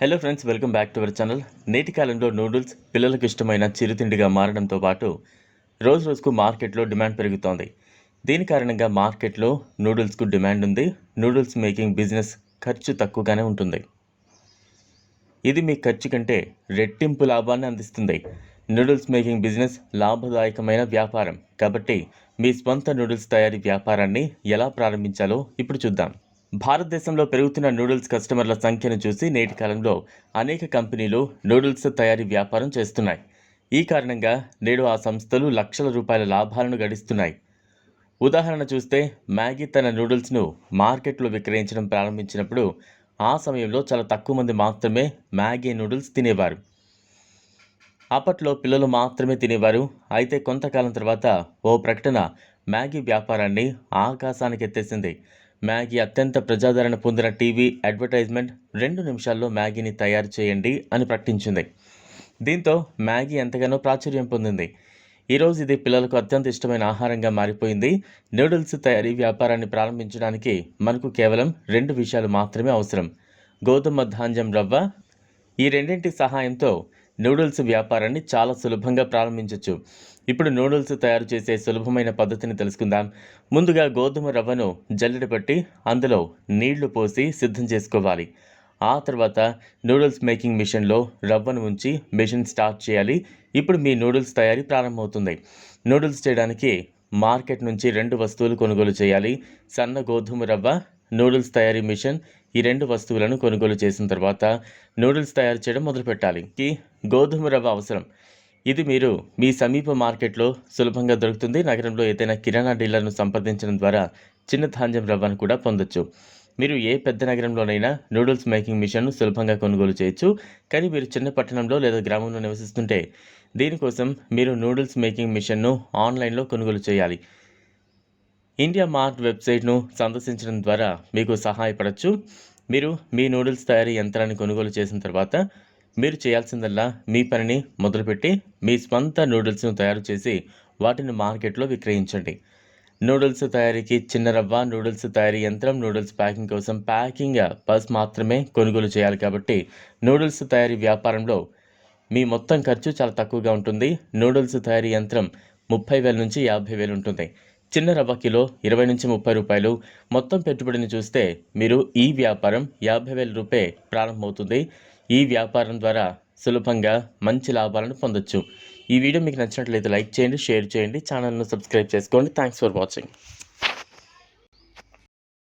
Hello friends welcome back to our channel నేటి కాలంలో noodles పిల్లలకు ఇష్టమైన చిరుతిండిగా మారడంతో పాటు రోజు రోజుకు మార్కెట్లో డిమాండ్ పెరుగుతోంది. దీని కారణంగా మార్కెట్లో నూడిల్స్కు డిమాండ్ ఉంది. నూడిల్స్ మేకింగ్ బిజినెస్ ఖర్చు తక్కువగానే ఉంటుంది. ఇది మీ ఖర్చు కంటే రెట్టింపు లాభాన్ని అందిస్తుంది. నూడిల్స్ మేకింగ్ బిజినెస్ లాభదాయకమైన వ్యాపారం. కాబట్టి మీ స్వంత నూడిల్స్ తయారీ వ్యాపారాన్ని ఎలా ప్రారంభించాలో ఇప్పుడు చూద్దాం. భారతదేశంలో పెరుగుతున్న నూడిల్స్ కస్టమర్ల సంఖ్యను చూసి నేటి కాలంలో అనేక కంపెనీలు నూడిల్స్ తయారీ వ్యాపారం చేస్తున్నాయి. ఈ కారణంగా నేడు ఆ సంస్థలు లక్షల రూపాయల లాభాలను గడిస్తున్నాయి. ఉదాహరణ చూస్తే మ్యాగీ తన నూడిల్స్ను మార్కెట్లో విక్రయించడం ప్రారంభించినప్పుడు ఆ సమయంలో చాలా తక్కువ మంది మాత్రమే మ్యాగీ నూడిల్స్ తినేవారు. అప్పట్లో పిల్లలు మాత్రమే తినేవారు. అయితే కొంతకాలం తర్వాత ఓ ప్రకటన మ్యాగీ వ్యాపారాన్ని ఆకాశానికి ఎత్తేసింది మ్యాగీ అత్యంత ప్రజాదరణ పొందిన టీవీ అడ్వర్టైజ్మెంట్ రెండు నిమిషాల్లో మ్యాగీని తయారు చేయండి అని ప్రకటించింది. దీంతో మ్యాగీ ఎంతగానో ప్రాచుర్యం పొందింది. ఈరోజు ఇది పిల్లలకు అత్యంత ఇష్టమైన ఆహారంగా మారిపోయింది. నూడిల్స్ తయారీ వ్యాపారాన్ని ప్రారంభించడానికి మనకు కేవలం రెండు విషయాలు మాత్రమే అవసరం. గోధుమ ధాన్యం రవ్వ ఈ రెండింటి సహాయంతో నూడిల్స్ వ్యాపారాన్ని చాలా సులభంగా ప్రారంభించవచ్చు ఇప్పుడు నూడిల్స్ తయారు చేసే సులభమైన పద్ధతిని తెలుసుకుందాం. ముందుగా గోధుమ రవ్వను జల్లెడ పట్టి అందులో నీళ్ళు పోసి సిద్ధం చేసుకోవాలి. ఆ తర్వాత నూడిల్స్ మేకింగ్ మిషన్లో రవ్వను ఉంచి మిషన్ స్టార్ట్ చేయాలి. ఇప్పుడు మీ నూడిల్స్ తయారీ ప్రారంభమవుతుంది. నూడిల్స్ చేయడానికి మార్కెట్ నుంచి రెండు వస్తువులు కొనుగోలు చేయాలి. సన్న గోధుమ రవ్వ నూడిల్స్ తయారీ మిషన్ ఈ రెండు వస్తువులను కొనుగోలు చేసిన తర్వాత నూడిల్స్ తయారు చేయడం మొదలుపెట్టాలి. ఈ గోధుమ రవ్వ అవసరం. ఇది మీరు మీ సమీప మార్కెట్లో సులభంగా దొరుకుతుంది. నగరంలో ఏదైనా కిరాణా డీలర్ను సంప్రదించడం ద్వారా చిన్న ధాన్యం రవ్వను కూడా పొందొచ్చు. మీరు ఏ పెద్ద నగరంలోనైనా నూడిల్స్ మేకింగ్ మిషన్ను సులభంగా కొనుగోలు చేయొచ్చు కానీ మీరు చిన్న పట్టణంలో లేదా గ్రామంలో నివసిస్తుంటే దీనికోసం మీరు నూడిల్స్ మేకింగ్ మిషన్ను ఆన్లైన్లో కొనుగోలు చేయాలి. ఇండియా మార్ట్ వెబ్సైట్ను సందర్శించడం ద్వారా మీకు సహాయపడచ్చు. మీరు మీ నూడిల్స్ తయారీ యంత్రాన్ని కొనుగోలు చేసిన తర్వాత మీరు చేయాల్సిందల్లా మీ పనిని మొదలుపెట్టి మీ స్వంత నూడిల్స్ను తయారు చేసి వాటిని మార్కెట్లో విక్రయించండి. నూడిల్స్ తయారీకి చిన్న రవ్వ నూడిల్స్ తయారీ యంత్రం నూడిల్స్ ప్యాకింగ్ కోసం ప్యాకింగ్ బస్ మాత్రమే కొనుగోలు చేయాలి కాబట్టి నూడిల్స్ తయారీ వ్యాపారంలో మీ మొత్తం ఖర్చు చాలా తక్కువగా ఉంటుంది. నూడిల్స్ తయారీ యంత్రం ముప్పై వేల నుంచి యాభై వేలు ఉంటుంది. చిన్న రవ్వ కిలో ఇరవై నుంచి ముప్పై రూపాయలు. మొత్తం పెట్టుబడిని చూస్తే మీరు ఈ వ్యాపారం యాభై వేల రూపాయ ప్రారంభమవుతుంది. ఈ వ్యాపారం ద్వారా సులభంగా మంచి లాభాలను పొందొచ్చు. ఈ వీడియో మీకు నచ్చినట్లయితే లైక్ చేయండి షేర్ చేయండి ఛానల్ను సబ్స్క్రైబ్ చేసుకోండి. Thanks for watching